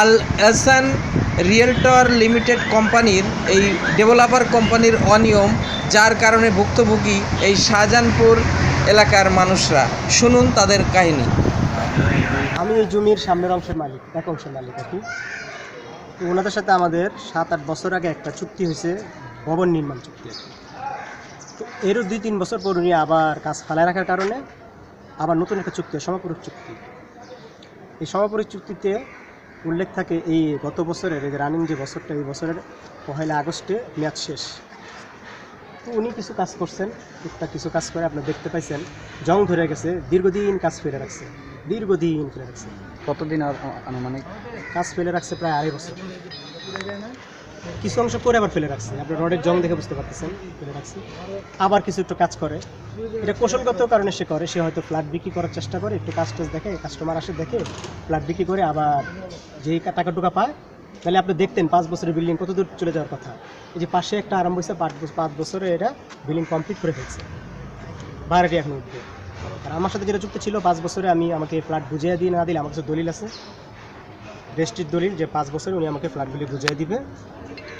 আল এহসান realtor limited কোম্পানির এই developer কোম্পানির অনিয়ম, যার কারণে ভুক্তভোগী এই শাহজাহানপুর এলাকার মানুষরা। শুনুন তাদের কাহিনী। আমি এই জমির সামনের অংশের মালিক, এক অংশের মালিক আর কি। তো ওনাদের সাথে আমাদের সাত, আট বছর আগে একটা চুক্তি হয়েছে, ভবন নির্মাণ চুক্তি তো এরও দুই, তিন বছর পর উনি আবার কাজ ফালায় রাখার কারণে আবার নতুন একটা চুক্তি সমাপরিক চুক্তি। এই সমাপরিক চুক্তিতে উল্লেখ থাকে এই গত বছরের এই যে রানিং যে বছরটা এই বছরের পহেলা আগস্টে ম্যাচ শেষ। তো উনি কিছু কাজ করছেন টুকটাক কিছু কাজ করে আপনি দেখতে পাইছেন জং ধরে গেছে দীর্ঘদিন কাজ ফেলে রাখছে দীর্ঘদিন ফেলে রাখছে। কতদিন আর আনুমানিক? কাজ ফেলে রাখছে প্রায় আড়াই বছর। কিছু অংশ করে আবার ফেলে রাখছে। আপনার রডের জং দেখে বুঝতে পারতেছেন, ফেলে রাখছে। আবার কিছু একটু কাজ করে। এটা কৌশলগত কারণে সে করে। সে হয়তো ফ্ল্যাট বিক্রি করার চেষ্টা করে, একটু কাজ টাজ দেখে কাস্টমার আসে দেখে ফ্ল্যাট বিক্রি করে আবার যেই টাকা টুকা পায়। তাহলে আপনি দেখতেন পাঁচ বছরের বিল্ডিং কত দূর চলে যাওয়ার কথা। এই যে পাশে একটা আরম্ভ হয়েছে, পাঁচ পাঁচ বছরে এটা বিল্ডিং কমপ্লিট করে ফেলছে। বাইরেটি এখন উঠবে। আর আমার সাথে যেটা চুক্তি ছিল, পাঁচ বছরে আমি আমাকে ফ্ল্যাট বুঝিয়ে দিয়ে না দিলে আমার কাছে দলিল আছে। রেজিস্ট্রির দলিল যে পাঁচ বছরে উনি আমাকে ফ্ল্যাটগুলি বুঝিয়ে দিবে।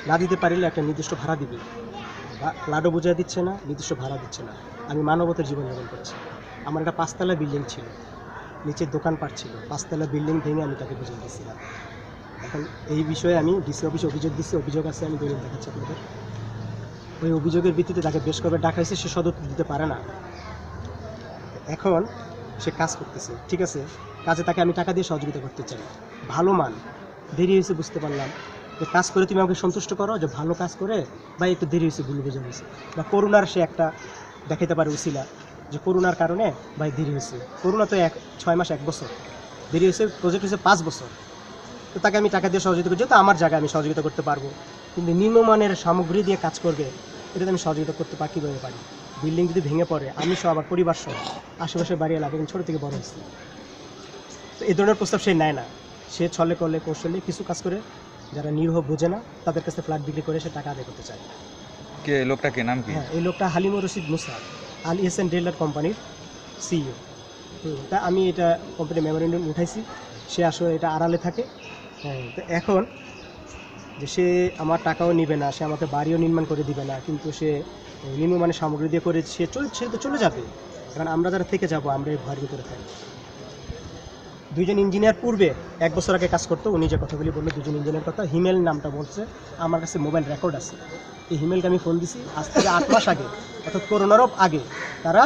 না দিতে পারলে একটা নির্দিষ্ট ভাড়া দিবে। ফ্ল্যাটও বুঝিয়ে দিচ্ছে না, নির্দিষ্ট ভাড়া দিচ্ছে না। আমি মানবতার জীবনযাপন করছি। আমার একটা পাঁচতলা বিল্ডিং ছিল। নিচে দোকানপাট ছিল। পাঁচতলা বিল্ডিং ভেঙে আমি তাকে বুঝিয়ে দিচ্ছিলাম এখন এই বিষয়ে আমি ডিসি অফিসে অভিযোগ দিচ্ছি অভিযোগ আছে, আমি দলিল দেখাচ্ছি আপনাদের। ওই অভিযোগের ভিত্তিতে তাকে বেশ কবে ডাকা হয়েছে, সে সদর দিতে পারে না। এখন সে কাজ করতেছে। ঠিক আছে কাজে তাকে আমি টাকা দিয়ে সহযোগিতা করতে চাই। ভালো মান। দেরি হয়েছে বুঝতে পারলাম। যে কাজ করে তুমি আমাকে সন্তুষ্ট করো, যে ভালো কাজ করে বা একটু দেরি হয়েছে, ভুল বোঝা হয়েছে বা করোনার সে একটা দেখাইতে পারে উসিলা, যে করোনার কারণে ভাই দেরি হয়েছে। করোনা তো এক, ছয় মাস, এক বছর। দেরি হয়েছে প্রজেক্ট হয়েছে পাঁচ বছর। তো তাকে আমি টাকা দিয়ে সহযোগিতা করি যেহেতু আমার জায়গায় আমি সহযোগিতা করতে পারব। কিন্তু নিম্নমানের সামগ্রী দিয়ে কাজ করবে, এটাতে আমি সহযোগিতা করতে পারি কীভাবে পারি? বিল্ডিং যদি ভেঙে পড়ে, আমি সহ আমার পরিবার সহ আশেপাশে বাড়ি এলাকা ছোটো থেকে বড় হয়েছি। তো এই ধরনের প্রস্তাব সে নেয় না। সে ছলে করলে কৌশলে কিছু কাজ করে যারা নিরীহ বোঝে না তাদের কাছে ফ্ল্যাট বিক্রি করে সে টাকা আদায় করতে চায়। কে লোকটা কে? নাম কি? হ্যাঁ এই লোকটা হালিমুর রশিদ মুসা আল এন ডেলার কোম্পানির সিইও তা আমি এটা কোম্পানি মেমোরেন্ডাম উঠাইছি সে আসলে এটা আড়ালে থাকে। হ্যাঁ তো এখন যে সে আমার টাকাও নিবে না সে আমাকে বাড়িও নির্মাণ করে দিবে না কিন্তু সে নিম্নমানের সামগ্রী দিয়ে করে সে চলে সে তো চলে যাবে। কারণ আমরা যারা থেকে যাব আমরা এই ভয়ের ভিতরে থাকি দুইজন ইঞ্জিনিয়ার পূর্বে এক বছর আগে কাজ করতো, উনি যে কথাগুলি বলল দুজন ইঞ্জিনিয়ার কথা, হিমেল নামটা বলছে, আমার কাছে মোবাইল রেকর্ড আছে। এই হিমেলকে আমি ফোন দিছি, আজ থেকে আট মাস আগে, অর্থাৎ করোনারও আগে, তারা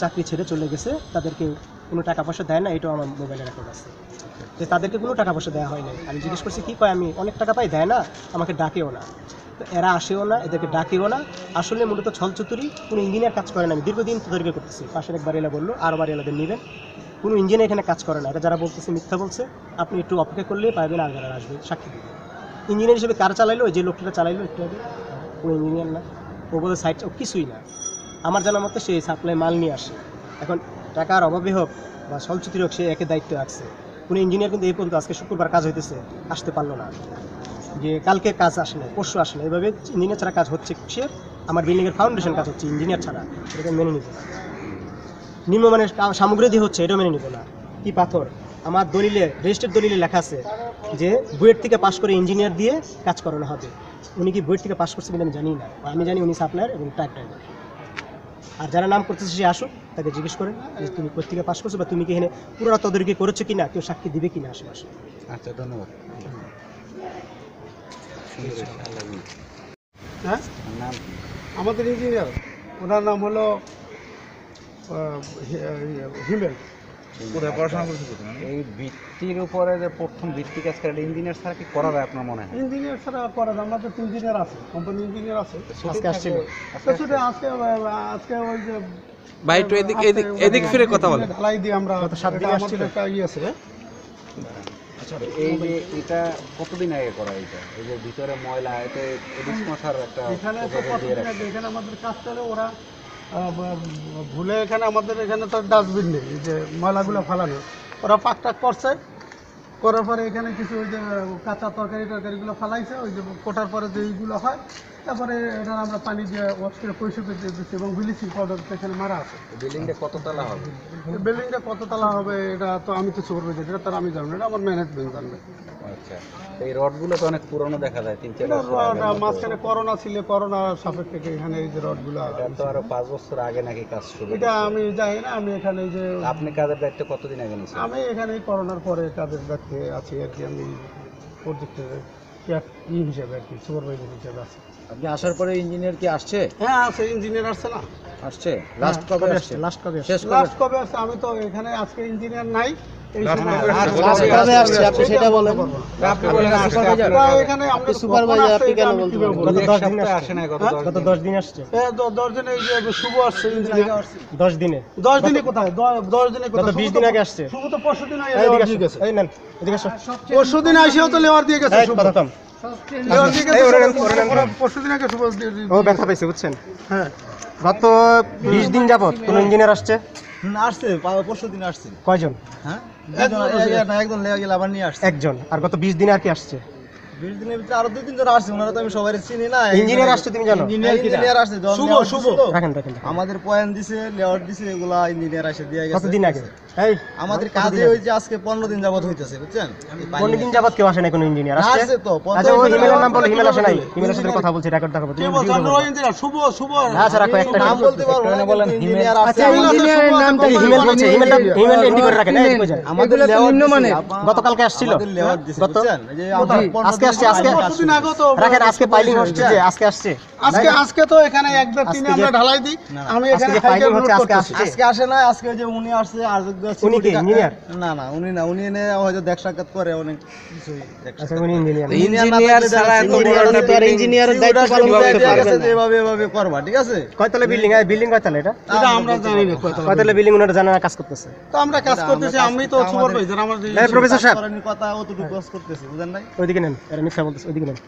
চাকরি ছেড়ে চলে গেছে, তাদেরকে কোনো টাকা পয়সা দেয় না, এটাও আমার মোবাইলে রেকর্ড আছে। যে তাদেরকে কোনো টাকা পয়সা দেওয়া হয় নাই। আমি জিজ্ঞেস করছি, কী কয়, আমি অনেক টাকা পাই? দেয় না, আমাকে ডাকেও না। তো এরা আসেও না, এদেরকে ডাকেও না। আসলে মূলত ছল ছলচতুরি, কোনো ইঞ্জিনিয়ার কাজ করে না। আমি দীর্ঘদিন ধরে করতেছি। পাশের একবার এলা বলল, আর বাড়িওয়ালাদের নেবেন। কোনো ইঞ্জিনিয়ার এখানে কাজ করে না। এটা যারা বলতেছে, মিথ্যা বলছে। আপনি একটু অপেক্ষা করলেই পারবেন আর যারা আসবে, সাক্ষী দেবে ইঞ্জিনিয়ার হিসেবে কার চালাইলো? যে লোকটা চালাইলো, একটু আগে। কোনো ইঞ্জিনিয়ার না। ও বলে সাইড কিছুই না। আমার জানার মতে সে সাপ্লাই মাল নিয়ে আসে। এখন টাকার অভাবে হোক বা সলচিত্র হোক, সে একে দায়িত্ব রাখছে। কোনো ইঞ্জিনিয়ার কিন্তু এই পর্যন্ত আজকে শুক্রবার কাজ হইতেছে, আসতে পারল না। যে কালকে কাজ আসে না পরশু আসে না এভাবে ইঞ্জিনিয়ার ছাড়া কাজ হচ্ছে সে আমার বিল্ডিংয়ের ফাউন্ডেশন কাজ হচ্ছে ইঞ্জিনিয়ার ছাড়া এটা মেনে নিতে না। নিম্নমানের সামগ্রী দিয়ে হচ্ছে, এটাও মেনে নিব না। কি পাথর? আমার দলিলে রেজিস্টার দলিলে লেখা আছে যে, বুয়েট থেকে পাশ করে ইঞ্জিনিয়ার দিয়ে কাজ করানো হবে। উনি কি বুয়েট থেকে পাশ করছে কিনা আমি জানি না আমি জানি উনি সাপ্লায়ার এবং ট্রাক ড্রাইভার আর যারা নাম করতেছে সে আসো তাকে জিজ্ঞেস করেন যে তুমি পত্রিকা পাশ করছ বা তুমি কি এখানে পুরোটা তদারকি করেছ কি না কেউ সাক্ষী দিবে কি কিনা আশেপাশে। আচ্ছা ধন্যবাদ। হ্যাঁ? আমাদের ইঞ্জিনিয়ার ওনার নাম হলো হিমেল। কোথায় পড়াশোনা করেছে এই ভিত্তির উপরে যে প্রথম ভিত্তি কাজ করে ইঞ্জিনিয়ার ছাড়া কি করা যায় আপনার মনে হয়? ইঞ্জিনিয়ার ছাড়া করা যায় আমাদের তো ইঞ্জিনিয়ার আছে কোম্পানি ইঞ্জিনিয়ার আছে। আজকে আসছিল। আজকে আজকে ওই যে ভাই একটু এদিক এদিক এদিক ফিরে কথা বলেন। ঢালাই দিয়ে আমরা গত সাত দিন আসছিল। একটা ইয়ে আছে। আচ্ছা এই যে এটা কতদিন আগে করা এটা? এই যে ভিতরে ময়লা এতে এডিস মশার একটা এখানে তো কতদিন আগে? এখানে আমাদের কাজ চলে ওরা ভুলে এখানে আমাদের এখানে তো ডাস্টবিন নেই যে ময়লাগুলো ফালানো। ওরা পাক টাক করছে, করার পরে এখানে কিছু ওই যে কাঁচা তরকারি টরকারিগুলো ফেলাইছে, ওই যে কোটার পরে যে এইগুলো হয় তারপরে এটা আমরা পানি দিয়ে ওয়াশ করে পরিষ্কার করে দিয়ে দিচ্ছি এবং ব্লিচিং পাউডার এখানে মারা আছে। বিল্ডিংটা কত তলা হবে? বিল্ডিংটা কত তলা হবে এটা তো আমি তো সুপারভাইজার এটা তার আমি জানব এটা আমার ম্যানেজমেন্ট জানবে। আচ্ছা এই রডগুলো তো অনেক পুরনো দেখা যায় তিন চার রড, মাঝখানে করোনা ছিল করোনা সাপেক্ষে এখানে এই যে রডগুলো এটা তো আরও পাঁচ বছর আগে নাকি কাজ শুরু এটা আমি জানি না আমি এখানে যে আপনি কাজের দায়িত্ব কতদিন আগে নিয়েছেন? আমি এখানে করোনার পরে কাজের দায়িত্বে আছি আর কি আমি প্রজেক্টের ই হিসেবে আর কি সুপারভাইজার হিসেবে আছি। আপনি আসার পরে ইঞ্জিনিয়ার কি আসছে? হ্যাঁ আছে ইঞ্জিনিয়ার আসছে না। আসছে? লাস্ট কবে আসছে? লাস্ট কবে শেষ লাস্ট কবে আসছে? আমি তো এখানে আজকে ইঞ্জিনিয়ার নাই। এই সময় last কবে আসছে? আপনি সেটা বলেন। আপনি বলেন আসছে কবে যাবে? তা এখানে আমরা সুপারভাইজার আপনি কেন বলতে গত দশ দিন আসছে। আসে নাই গত? দশ গত দিন। দশ দিন আসছে দশ দিনে এই যে শুভ আসছে দশ দিনে দশ দিনে কোথায় দশ দিনে কোথায় বিশ দিন আগে আসছে শুভ তো পরশু দিন এই আসো। নেন এদিকে পরশু দিন আইসেও তো লেওয়ার দিয়ে গেছে কথা কম। ও ব্যথা পাইছে বুঝছেন হ্যাঁ গত বিশ দিন যাবত কোন ইঞ্জিনিয়ার আসছে আসছে পরশু দিন আসছে কয়জন হ্যাঁ একজন আর গত বিশ দিন আর কি আসছে বিশ দিনের ভিতরে আরও দুই তিনজন আসছে ওনারা তো আমি সবাই চিনি না। ইঞ্জিনিয়ার আসছে তুমি জানো ইঞ্জিনিয়ার আসছে শুভ, শুভ। রাখেন রাখেন। আমাদের পয়েন্ট দিছে লেআউট দিছে এগুলা ইঞ্জিনিয়ার এসে দিয়ে গেছে। কতদিন আগে? এই আমাদের কাজে ওই যে আজকে পনেরো দিন যাবত হইতেছে বুঝছেন? এই পানি পনেরো দিন যাবত কেউ আসে না কোনো ইঞ্জিনিয়ার আসছে? আসছে তো, আচ্ছা ওই হিমেলের নাম বলো হিমেল আসে নাই। হিমেলের সাথে কথা বলছি রেকর্ড দেখাবো কে তুমি বলছে? আমরা ইঞ্জিনিয়ার শুভ শুভ। আচ্ছা রাখো একটা নাম বলতে পারব না বলেন, ইঞ্জিনিয়ার আচ্ছা ইঞ্জিনিয়ারের নামটা হিমেল বলছে হিমেলটা হিমেল এন্ট্রি করে রাখেন আমাদের লেআউট আবার- গতকালকে আসছিল। আমাদের লেআউট দিছে বুঝছেন? এই যে আজকে আসছে আজকে আগে পরশু দিন আগেও তো রাখেন আজকে পাইলিং হচ্ছে যে আজকে আসছে। আজকে আজকে তো এখানে এক দেড় তিনে আজকে যে- আমরা ঢালাই দিই আমি এখানে যে হচ্ছে, আজকে আজকে আসে না আজকে যে উনি আসছে আর উনি কে, security- না না উনি না উনি এনে হয়তো দেখ সাক্ষাৎ করে অনেক কিছুই আচ্ছা উনি ইঞ্জিনিয়ার ইঞ্জিনিয়ার ছাড়া এত বড় একটা building কীভাবে হতে পারবে এভাবে এভাবে করবা ঠিক আছে? কয়তলা বিল্ডিং এই বিল্ডিং কয়তলা এটা? এটা আমরা জানি না কয়তলা কয়তলা বিল্ডিং ওনারা জানা কাজ করতেছে। তো আমরা কাজ করতেছি আমি তো সুপারভাইজার আমার প্রফেসর সাহেব। কথা অতটুকু কাজ করতেছি বুঝেন নাই? ওইদিকে নেন। এরা মিথ্যা বলতেছে ওইদিকে নেন।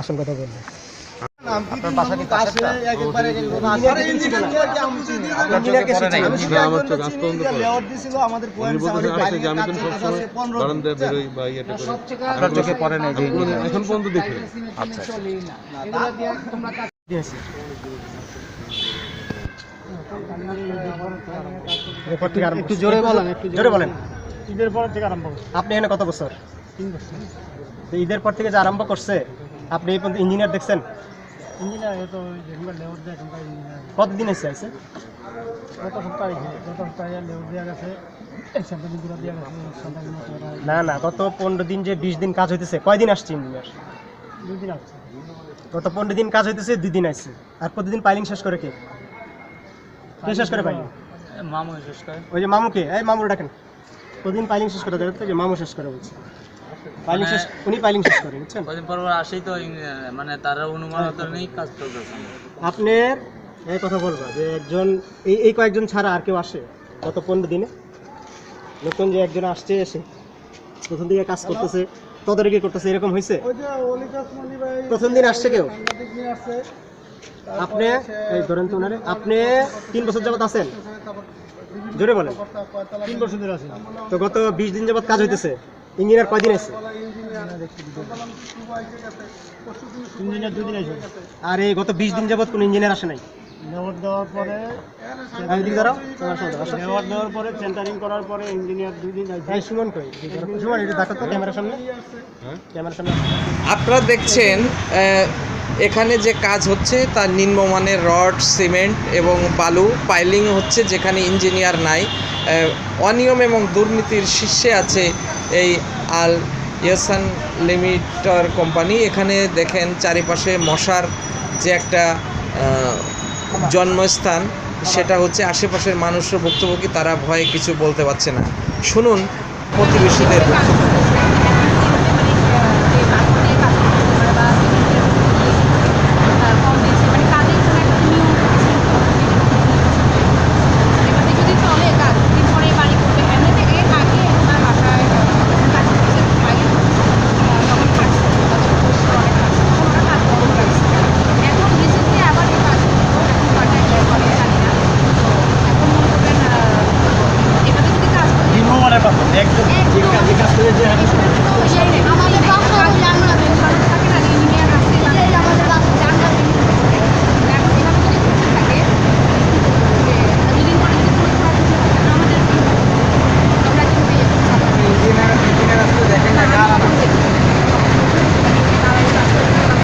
আসল কথা বলবেন আপনার বাসা কি আসে একেবারে ইঞ্জিনিয়ার কে শিখছে আমি শুধু একজনকে চিনি যে লেআউট দিছিল আমাদের পয়েন্ট আমাদের বাইরে কাজ চলতেছে আজকে 15 দিন, বুঝছেন? আপনার চোখে পড়ে নাই। এখন পর্যন্ত দেখি। আচ্ছা এরপর থেকে আরম্ভ একটু জোরে বলেন একটু জোরে বলেন। ঈদের পর থেকে আরম্ভ আপনি এখানে কত বছর? তিন বছর। তো ঈদের পর থেকে যে আরম্ভ করছে আপনি এই পর্যন্ত ইঞ্জিনিয়ার দেখছেন? কতদিন এসে আছে? গেছে না না গত পনেরো দিন যে বিশ দিন কাজ হইতেছে কয়দিন আসছে ইঞ্জিনিয়ার? আসছে। গত পনেরো দিন কাজ হইতেছে দুই দিন আসছে। আর প্রতিদিন পাইলিং শেষ করে কে? কে শেষ করে পাইলিং? মামু শেষ করে। ওই যে মামুকে এই মামুর ডাকেন। প্রতিদিন পাইলিং শেষ করে দেবে মামু শেষ করে বলছে। পাইলিং শেষ উনি পাইলিং শেষ করে বুঝছেন? কদিন পর পর আসেই তো মানে তারা অনুমান নেই কাজ চলতেছে। আপনার এই কথা বলবা যে একজন এই এই কয়েকজন ছাড়া আর কেউ আসে গত পনেরো দিনে? নতুন যে একজন আসছে এসে প্রথম দিকে কাজ করতেছে তদারকি করতেছে এরকম হয়েছে? ওই যে অলিকাস মনি ভাই প্রথম দিন আসছে কেউ? আপনি এই ধরেন তো ওনারে আপনি তিন বছর যাবত আছেন? জোরে বলেন। তিন বছর ধরে আছেন। তো গত বিশ দিন যাবত কাজ হইতেছে? ইঞ্জিনিয়ার কয়দিন আছে? ইঞ্জিনিয়ার দুদিন আছে। আর এই গত বিশ দিন যাবত কোন ইঞ্জিনিয়ার আসে নাই? দেওয়ার পরে দেওয়ার পরে সেন্টারিং করার পরে ইঞ্জিনিয়ার দুই দিন আছে সুমন কই? সুমন এটা দেখো তো ক্যামেরার সামনে। ক্যামেরার সামনে আপনারা দেখছেন এখানে যে কাজ হচ্ছে, তার নিম্নমানের রড, সিমেন্ট এবং বালু পাইলিং হচ্ছে যেখানে ইঞ্জিনিয়ার নাই। অনিয়ম এবং দুর্নীতির শীর্ষে আছে এই আল ইয়াসান লিমিটার কোম্পানি। এখানে দেখেন চারিপাশে মশার যে একটা জন্মস্থান, সেটা হচ্ছে আশেপাশের মানুষও ভুক্তভোগী, তারা ভয়ে কিছু বলতে পারছে না। শুনুন প্রতিবেশীদের